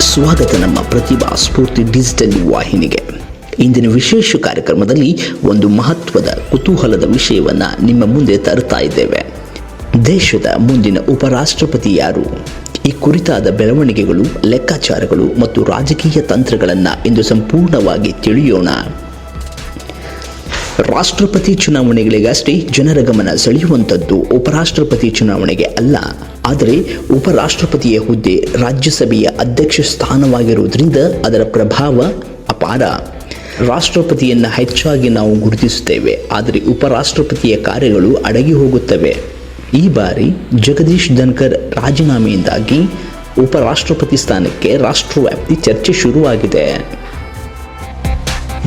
ಸ್ವಾಗತ ನಮ್ಮ ಪ್ರತಿಭಾ ಸ್ಫೂರ್ತಿ ಡಿಜಿಟಲ್ ವಾಹಿನಿಗೆ. ಇಂದಿನ ವಿಶೇಷ ಕಾರ್ಯಕ್ರಮದಲ್ಲಿ ಒಂದು ಮಹತ್ವದ ಕುತೂಹಲದ ವಿಷಯವನ್ನು ನಿಮ್ಮ ಮುಂದೆ ತರುತ್ತಾ ಇದ್ದೇವೆ. ದೇಶದ ಮುಂದಿನ ಉಪರಾಷ್ಟ್ರಪತಿ ಯಾರು? ಈ ಕುರಿತಾದ ಬೆಳವಣಿಗೆಗಳು, ಲೆಕ್ಕಾಚಾರಗಳು ಮತ್ತು ರಾಜಕೀಯ ತಂತ್ರಗಳನ್ನು ಇಂದು ಸಂಪೂರ್ಣವಾಗಿ ತಿಳಿಯೋಣ. ರಾಷ್ಟ್ರಪತಿ ಚುನಾವಣೆಗಳಿಗಷ್ಟೇ ಜನರ ಗಮನ ಸೆಳೆಯುವಂಥದ್ದು ಉಪರಾಷ್ಟ್ರಪತಿ ಚುನಾವಣೆಗೆ ಅಲ್ಲ. ಆದರೆ ಉಪರಾಷ್ಟ್ರಪತಿಯ ಹುದ್ದೆ ರಾಜ್ಯಸಭೆಯ ಅಧ್ಯಕ್ಷ ಸ್ಥಾನವಾಗಿರುವುದರಿಂದ ಅದರ ಪ್ರಭಾವ ಅಪಾರ. ರಾಷ್ಟ್ರಪತಿಯನ್ನು ಹೆಚ್ಚಾಗಿ ನಾವು ಗುರುತಿಸುತ್ತೇವೆ, ಆದರೆ ಉಪರಾಷ್ಟ್ರಪತಿಯ ಕಾರ್ಯಗಳು ಅಡಗಿ ಹೋಗುತ್ತವೆ. ಈ ಬಾರಿ ಜಗದೀಶ್ ಧನ್ಕರ್ ರಾಜೀನಾಮೆಯಿಂದಾಗಿ ಉಪರಾಷ್ಟ್ರಪತಿ ಸ್ಥಾನಕ್ಕೆ ರಾಷ್ಟ್ರವ್ಯಾಪ್ತಿ ಚರ್ಚೆ ಶುರುವಾಗಿದೆ.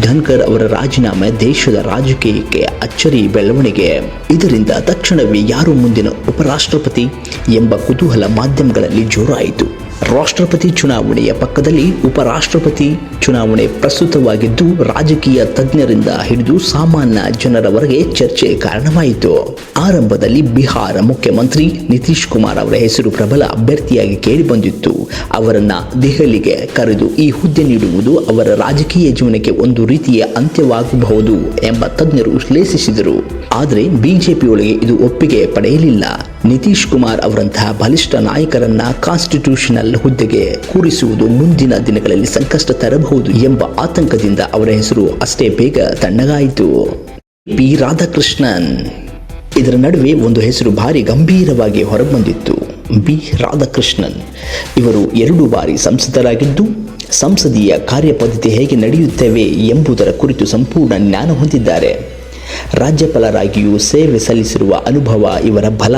ಧನ್ಕರ್ ಅವರ ರಾಜೀನಾಮೆ ದೇಶದ ರಾಜಕೀಯಕ್ಕೆ ಅಚ್ಚರಿ ಬೆಳವಣಿಗೆ. ಇದರಿಂದ ತಕ್ಷಣವೇ ಯಾರು ಮುಂದಿನ ಉಪರಾಷ್ಟ್ರಪತಿ ಎಂಬ ಕುತೂಹಲ ಮಾಧ್ಯಮಗಳಲ್ಲಿ ಜೋರಾಯಿತು. ರಾಷ್ಟ್ರಪತಿ ಚುನಾವಣೆಯ ಪಕ್ಕದಲ್ಲಿ ಉಪರಾಷ್ಟ್ರಪತಿ ಚುನಾವಣೆ ಪ್ರಸ್ತುತವಾಗಿದ್ದು, ರಾಜಕೀಯ ತಜ್ಞರಿಂದ ಹಿಡಿದು ಸಾಮಾನ್ಯ ಜನರವರೆಗೆ ಚರ್ಚೆ ಕಾರಣವಾಯಿತು. ಆರಂಭದಲ್ಲಿ ಬಿಹಾರ ಮುಖ್ಯಮಂತ್ರಿ ನಿತೀಶ್ ಕುಮಾರ್ ಅವರ ಹೆಸರು ಪ್ರಬಲ ಅಭ್ಯರ್ಥಿಯಾಗಿ ಕೇಳಿಬಂದಿತ್ತು. ಅವರನ್ನ ದೆಹಲಿಗೆ ಕರೆದು ಈ ಹುದ್ದೆ ನೀಡುವುದು ಅವರ ರಾಜಕೀಯ ಜೀವನಕ್ಕೆ ಒಂದು ರೀತಿಯ ಅಂತ್ಯವಾಗಬಹುದು ಎಂಬ ತಜ್ಞರು ವಿಶ್ಲೇಷಿಸಿದರು ಆದರೆ ಬಿಜೆಪಿಯೊಳಗೆ ಇದು ಒಪ್ಪಿಗೆ ಪಡೆಯಲಿಲ್ಲ. ನಿತೀಶ್ ಕುಮಾರ್ ಅವರಂತಹ ಬಲಿಷ್ಠ ನಾಯಕರನ್ನ ಕಾನ್ಸ್ಟಿಟ್ಯೂಷನಲ್ ಹುದ್ದೆಗೆ ಕೂರಿಸುವುದು ಮುಂದಿನ ದಿನಗಳಲ್ಲಿ ಸಂಕಷ್ಟ ತರಬಹುದು ಎಂಬ ಆತಂಕದಿಂದ ಅವರ ಹೆಸರು ಅಷ್ಟೇ ಬೇಗ ತಣ್ಣಗಾಯಿತು. ಪಿ. ರಾಧಾಕೃಷ್ಣನ್. ಇದರ ನಡುವೆ ಒಂದು ಹೆಸರು ಭಾರಿ ಗಂಭೀರವಾಗಿ ಹೊರಬಂದಿತ್ತು. ಬಿ. ರಾಧಾಕೃಷ್ಣನ್. ಇವರು ಎರಡು ಬಾರಿ ಸಂಸದರಾಗಿದ್ದು, ಸಂಸದೀಯ ಕಾರ್ಯಪದ್ಧತಿ ಹೇಗೆ ನಡೆಯುತ್ತವೆ ಎಂಬುದರ ಕುರಿತು ಸಂಪೂರ್ಣ ಜ್ಞಾನ ಹೊಂದಿದ್ದಾರೆ. ರಾಜ್ಯಪಾಲರಾಗಿಯೂ ಸೇವೆ ಸಲ್ಲಿಸಿರುವ ಅನುಭವ ಇವರ ಬಲ.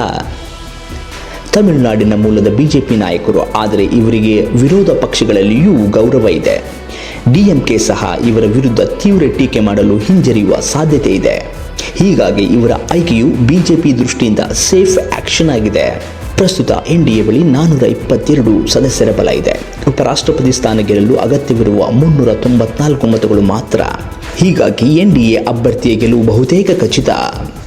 ತಮಿಳುನಾಡಿನ ಮೂಲದ ಬಿಜೆಪಿ ನಾಯಕರು, ಆದರೆ ಇವರಿಗೆ ವಿರೋಧ ಪಕ್ಷಗಳಲ್ಲಿಯೂ ಗೌರವ ಇದೆ. ಡಿಎಂಕೆ ಸಹ ಇವರ ವಿರುದ್ಧ ತೀವ್ರ ಟೀಕೆ ಮಾಡಲು ಹಿಂಜರಿಯುವ ಸಾಧ್ಯತೆ ಇದೆ. ಹೀಗಾಗಿ ಇವರ ಆಯ್ಕೆಯು ಬಿಜೆಪಿ ದೃಷ್ಟಿಯಿಂದ ಸೇಫ್ ಆಕ್ಷನ್ ಆಗಿದೆ. ಪ್ರಸ್ತುತ ಎನ್ಡಿಎ ಬಳಿ ನಾನ್ನೂರ ಇಪ್ಪತ್ತೆರಡು ಸದಸ್ಯರ ಬಲ ಇದೆ. ಉಪರಾಷ್ಟ್ರಪತಿ ಸ್ಥಾನ ಗೆಲ್ಲಲು ಅಗತ್ಯವಿರುವ ಮುನ್ನೂರ ತೊಂಬತ್ನಾಲ್ಕು ಮತಗಳು ಮಾತ್ರ. ಹೀಗಾಗಿ ಎನ್ಡಿಎ ಅಭ್ಯರ್ಥಿಯ ಗೆಲುವು ಬಹುತೇಕ ಖಚಿತ.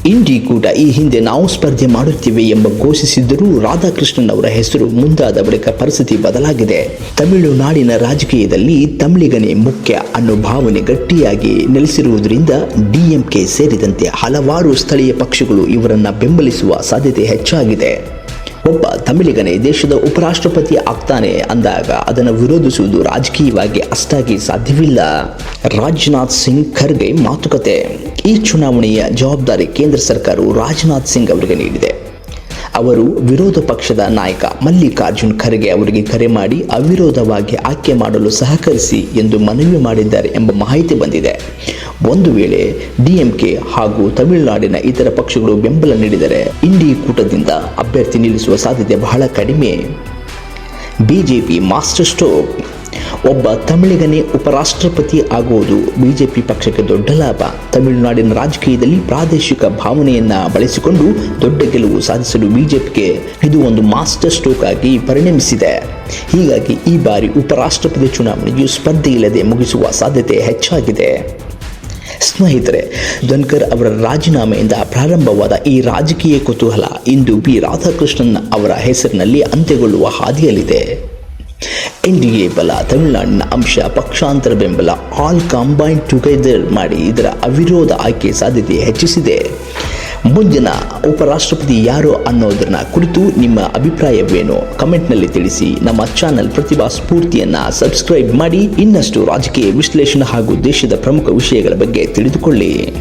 ಇಂಡಿ ಕೂಟ ಈ ಹಿಂದೆ ನಾವು ಸ್ಪರ್ಧೆ ಮಾಡುತ್ತೇವೆ ಎಂಬ ಘೋಷಿಸಿದ್ದರೂ ರಾಧಾಕೃಷ್ಣನ್ ಅವರ ಹೆಸರು ಮುಂದಾದ ಬಳಿಕ ಪರಿಸ್ಥಿತಿ ಬದಲಾಗಿದೆ. ತಮಿಳುನಾಡಿನ ರಾಜಕೀಯದಲ್ಲಿ ತಮಿಳಿಗನೇ ಮುಖ್ಯ ಅನ್ನೋ ಭಾವನೆ ಗಟ್ಟಿಯಾಗಿ ನೆಲೆಸಿರುವುದರಿಂದ ಡಿಎಂಕೆ ಸೇರಿದಂತೆ ಹಲವಾರು ಸ್ಥಳೀಯ ಪಕ್ಷಗಳು ಇವರನ್ನ ಬೆಂಬಲಿಸುವ ಸಾಧ್ಯತೆ ಹೆಚ್ಚಾಗಿದೆ. ಒಬ್ಬ ತಮಿಳಿಗನೇ ದೇಶದ ಉಪರಾಷ್ಟ್ರಪತಿ ಆಗ್ತಾನೆ ಅಂದಾಗ ಅದನ್ನು ವಿರೋಧಿಸುವುದು ರಾಜಕೀಯವಾಗಿ ಅಷ್ಟಾಗಿ ಸಾಧ್ಯವಿಲ್ಲ. ರಾಜನಾಥ್ ಸಿಂಗ್ ಖರ್ಗೆ ಮಾತುಕತೆ. ಈ ಚುನಾವಣೆಯ ಜವಾಬ್ದಾರಿ ಕೇಂದ್ರ ಸರ್ಕಾರವು ರಾಜನಾಥ್ ಸಿಂಗ್ ಅವರಿಗೆ ನೀಡಿದೆ. ಅವರು ವಿರೋಧ ಪಕ್ಷದ ನಾಯಕ ಮಲ್ಲಿಕಾರ್ಜುನ್ ಖರ್ಗೆ ಅವರಿಗೆ ಕರೆ ಮಾಡಿ ಅವಿರೋಧವಾಗಿ ಆಯ್ಕೆ ಮಾಡಲು ಸಹಕರಿಸಿ ಎಂದು ಮನವಿ ಮಾಡಿದ್ದಾರೆ ಎಂಬ ಮಾಹಿತಿ ಬಂದಿದೆ. ಒಂದು ವೇಳೆ ಡಿಎಂಕೆ ಹಾಗೂ ತಮಿಳುನಾಡಿನ ಇತರ ಪಕ್ಷಗಳು ಬೆಂಬಲ ನೀಡಿದರೆ ಇಂಡಿ ಕೂಟದಿಂದ ಅಭ್ಯರ್ಥಿ ನಿಲ್ಲಿಸುವ ಸಾಧ್ಯತೆ ಬಹಳ ಕಡಿಮೆ. ಬಿಜೆಪಿ ಮಾಸ್ಟರ್ ಸ್ಟ್ರೋಕ್ ಒಬ್ಬ ತಮಿಳಿಗನೇ ಉಪರಾಷ್ಟ್ರಪತಿ ಆಗುವುದು ಬಿಜೆಪಿ ಪಕ್ಷಕ್ಕೆ ದೊಡ್ಡ ಲಾಭ. ತಮಿಳುನಾಡಿನ ರಾಜಕೀಯದಲ್ಲಿ ಪ್ರಾದೇಶಿಕ ಭಾವನೆಯನ್ನ ಬಳಸಿಕೊಂಡು ದೊಡ್ಡ ಗೆಲುವು ಸಾಧಿಸಲು ಬಿಜೆಪಿಗೆ ಇದು ಒಂದು ಮಾಸ್ಟರ್ ಸ್ಟ್ರೋಕ್ ಆಗಿ ಪರಿಣಮಿಸಿದೆ. ಹೀಗಾಗಿ ಈ ಬಾರಿ ಉಪರಾಷ್ಟ್ರಪತಿ ಚುನಾವಣೆಯು ಸ್ಪರ್ಧೆ ಇಲ್ಲದೆ ಮುಗಿಸುವ ಸಾಧ್ಯತೆ ಹೆಚ್ಚಾಗಿದೆ. ಸ್ನೇಹಿತರೆ, ಧನ್ಕರ್ ಅವರ ರಾಜೀನಾಮೆಯಿಂದ ಪ್ರಾರಂಭವಾದ ಈ ರಾಜಕೀಯ ಕುತೂಹಲ ಇಂದು ಬಿ. ರಾಧಾಕೃಷ್ಣನ್ ಅವರ ಹೆಸರಿನಲ್ಲಿ ಅಂತ್ಯಗೊಳ್ಳುವ ಹಾದಿಯಲ್ಲಿದೆ. ಎನ್ಡಿಎ ಬಲ, ತಮಿಳುನಾಡಿನ ಅಂಶ, ಪಕ್ಷಾಂತರ ಬೆಂಬಲ ಆಲ್ ಕಂಬೈನ್ ಟುಗೆದರ್ ಮಾಡಿ ಇದರ ಅವಿರೋಧ ಆಯ್ಕೆ ಸಾಧ್ಯತೆ ಹೆಚ್ಚಿಸಿದೆ. ಮುಂದಿನ ಉಪರಾಷ್ಟ್ರಪತಿ ಯಾರು ಅನ್ನೋದನ್ನ ಕುರಿತು ನಿಮ್ಮ ಅಭಿಪ್ರಾಯವೇನು ಕಮೆಂಟ್ನಲ್ಲಿ ತಿಳಿಸಿ. ನಮ್ಮ ಚಾನಲ್ ಪ್ರತಿಭಾ ಸ್ಫೂರ್ತಿಯನ್ನ ಸಬ್ಸ್ಕ್ರೈಬ್ ಮಾಡಿ ಇನ್ನಷ್ಟು ರಾಜಕೀಯ ವಿಶ್ಲೇಷಣೆ ಹಾಗೂ ದೇಶದ ಪ್ರಮುಖ ವಿಷಯಗಳ ಬಗ್ಗೆ ತಿಳಿದುಕೊಳ್ಳಿ.